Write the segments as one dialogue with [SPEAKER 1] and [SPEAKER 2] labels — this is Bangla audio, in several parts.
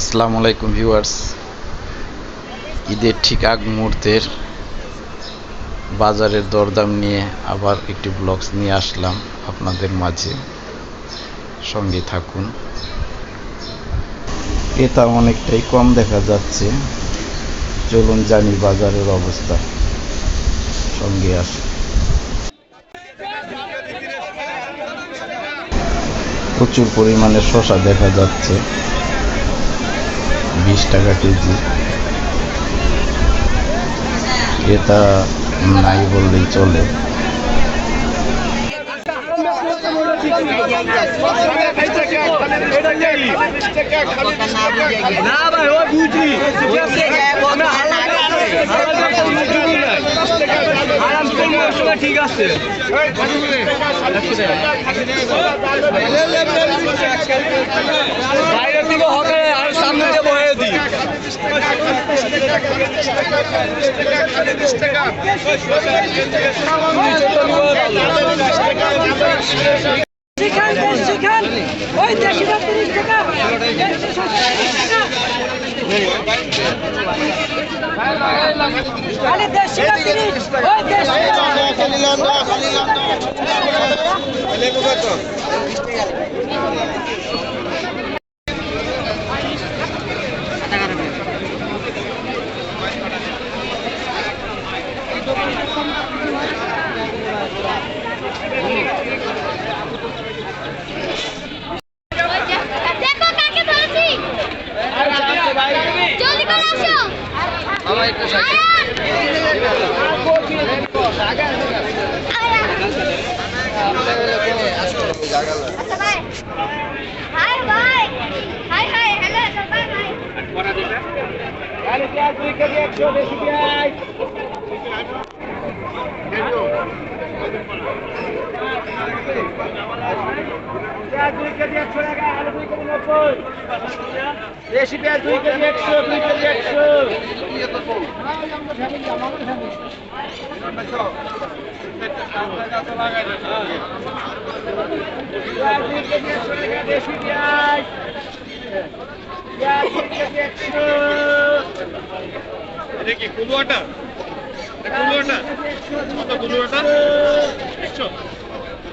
[SPEAKER 1] আসসালামু আলাইকুম ভিউয়ার্স। ঈদের ঠিক আগ মুহূর্তের বাজারের দরদাম নিয়ে আবার একটি ব্লগস নিয়ে আসলাম আপনাদের মাঝে। সঙ্গে থাকুন। এটা অনেকটাই কম দেখা যাচ্ছে। চলুন জানি বাজারের অবস্থা। সঙ্গে আসুন। প্রচুর পরিমাণে শশা দেখা যাচ্ছে। বিশ টাকা কেজি। এটা নাই বললেই চলে।
[SPEAKER 2] না ভাই ও বুঝি। ঠিক আছে
[SPEAKER 3] শিখান শিখান ওই দেশিটা তিরিশ টাকা দেশি শসা তিরিশ টাকা আরে দেশিটা তিরিশ ওই দেশিটা
[SPEAKER 4] দেখো আচ্ছা ভাই হাই ভাই হাই হাই হ্যালো সবাই ভাই
[SPEAKER 2] দেশি পেঁয়াজ দুই কেজি একশো, দুই কেজি একশো। দেশি পেঁয়াজ পেঁয়াজ দুই
[SPEAKER 5] কুলুয়াটা? কুলুয়াটা? কুলুয়াটা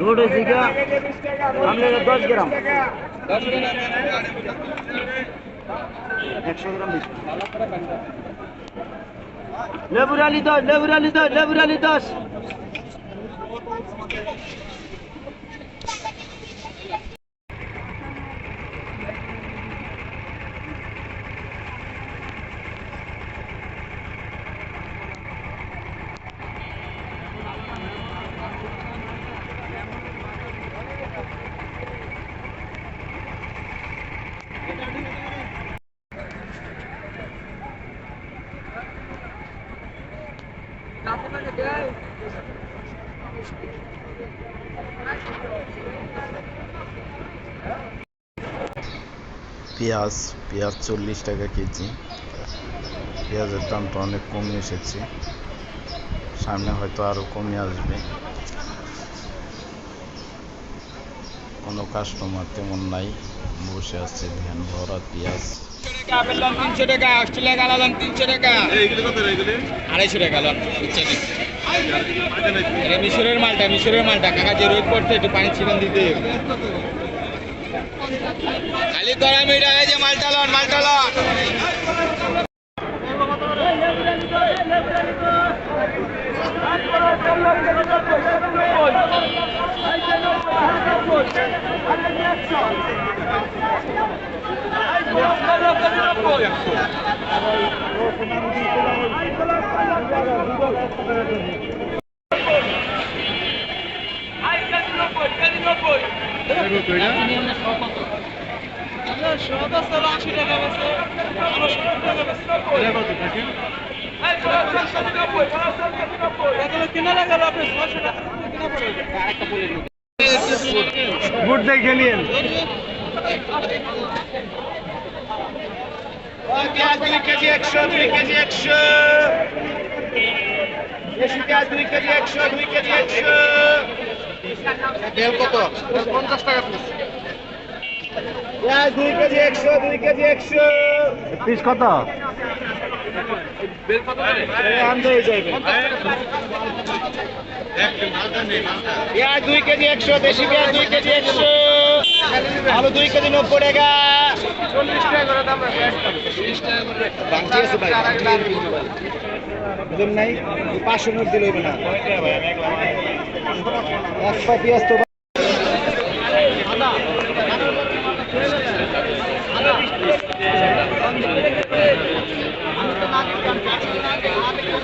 [SPEAKER 2] রোড হয়েছে গা আমরা দশ গ্রাম। একশো গ্রাম লেবুর আলি দশ লেবুর আলি দশ লেবুর আলি দশ।
[SPEAKER 1] পেঁয়াজ পেঁয়াজ চল্লিশ টাকা কেজি। পেঁয়াজের দামটা অনেক কমে এসেছে। সামনে হয়তো আরও কমে আসবে। কোনো কাস্টমার তেমন নাই। বসে আছে ধ্যান ভরা পেঁয়াজ।
[SPEAKER 2] তিনশো টাকা তিনশো টাকা আড়াইশো টাকা মিশরের মালটা মিশরের মালটা কাকা যে রোদ পড়ছে একটু পানি ছিটান দিতে। খালি গরম এটা যে মালটা লন মালটা লন। আশি টাকা বেছে
[SPEAKER 5] টাকা বেছে বুট দেখে নিন কেজি একশো দেশি পেঁয়াজ দুই কেজি একশো দুই কেজি একশো তেল কত পঞ্চাশ টাকা পিস পেঁয়াজ দুই কেজি একশো দুই কেজি একশো।
[SPEAKER 2] পিস কত?
[SPEAKER 5] পেঁয়াজ দুই কেজি একশো দেশি পেঁয়াজ দুই কেজি একশো। আলু দুই কেজি নব্বই টাকা। চল্লিশ টাকা করে দাম বাংটি আছে ভাই বুঝলেন নাই পাঁচশো নোট দিলে না। একশো পেঁয়াজ তো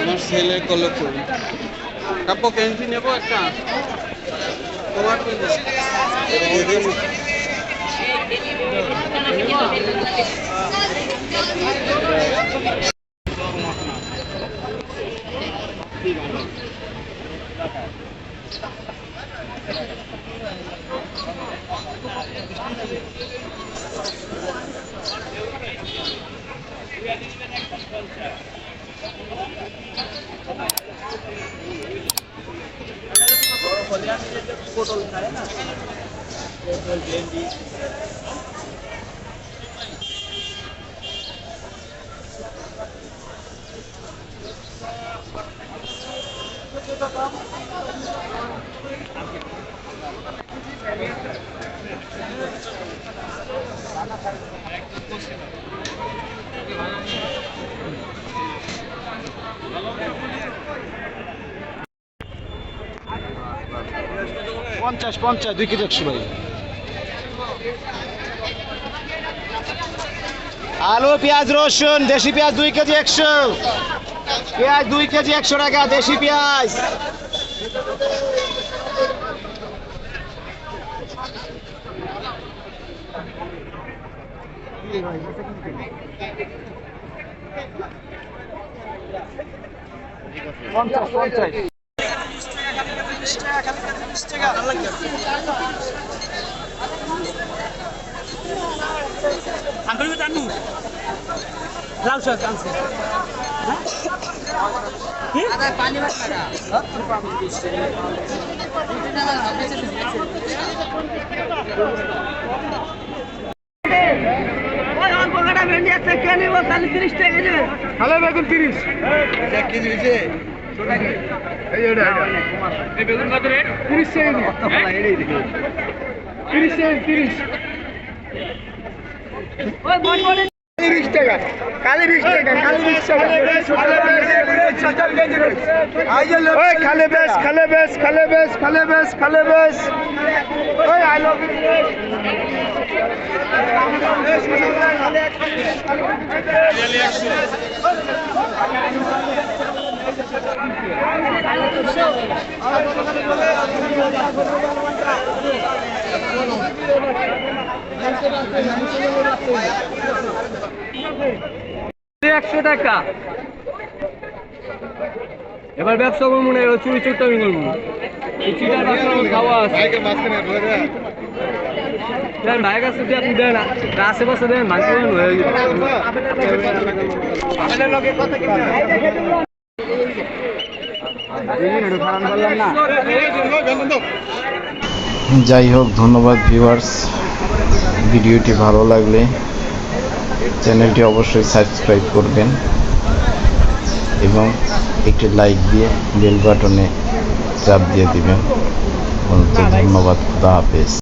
[SPEAKER 2] আমার ছেলে কল করি কাপড় ক্যান্টি নেবো একটা তোমার পটল খায় না পটল ভেন্ডি Thank.
[SPEAKER 5] পঞ্চাশ পঞ্চাশ, দুই কেজি একশো ভাই। আলু, পেঁয়াজ, রসুন, দেশি পেঁয়াজ দুই কেজি একশো। পেঁয়াজ দুই কেজি একশো টাকা, দেশি পেঁয়াজ। পঞ্চাশ পঞ্চাশ।
[SPEAKER 3] লাল শাক আনছে ওই অল্প কাটা ভেন্ডি আছে কে নিব তাহলে তিরিশ টাকা দেবে
[SPEAKER 5] হ্যালো বেগুন তিরিশ
[SPEAKER 2] বেগুন কত রেট
[SPEAKER 5] তিরিশ তিরিশ তিরিশ
[SPEAKER 3] ওই বড় বড়
[SPEAKER 5] তিরিশ টাকা কালি বিশ টাকা কালি বিশ টাকা ওই খালে বেশ খালে বেশ খালে বেশ খালে বেশ খালে বেশ ওই আই লভ
[SPEAKER 3] একশো টাকা। এবার ব্যবসা করব না এবার চুরি চুরটামি করব এই চিটার ব্যবসা খাওয়া দেন ভাই কাছে দিয়ে আপনি দেন আশেপাশে দেন ভাঙতে হয়ে
[SPEAKER 1] যাই হোক, ধন্যবাদ ভিউয়ার্স ভিডিওটি ভালো লাগলে চ্যানেলটি অবশ্যই সাবস্ক্রাইব করবেন এবং একটি লাইক দিয়ে বেল বাটনে চাপ দিয়ে দিবেন। ধন্যবাদ, খুদা হাফেজ।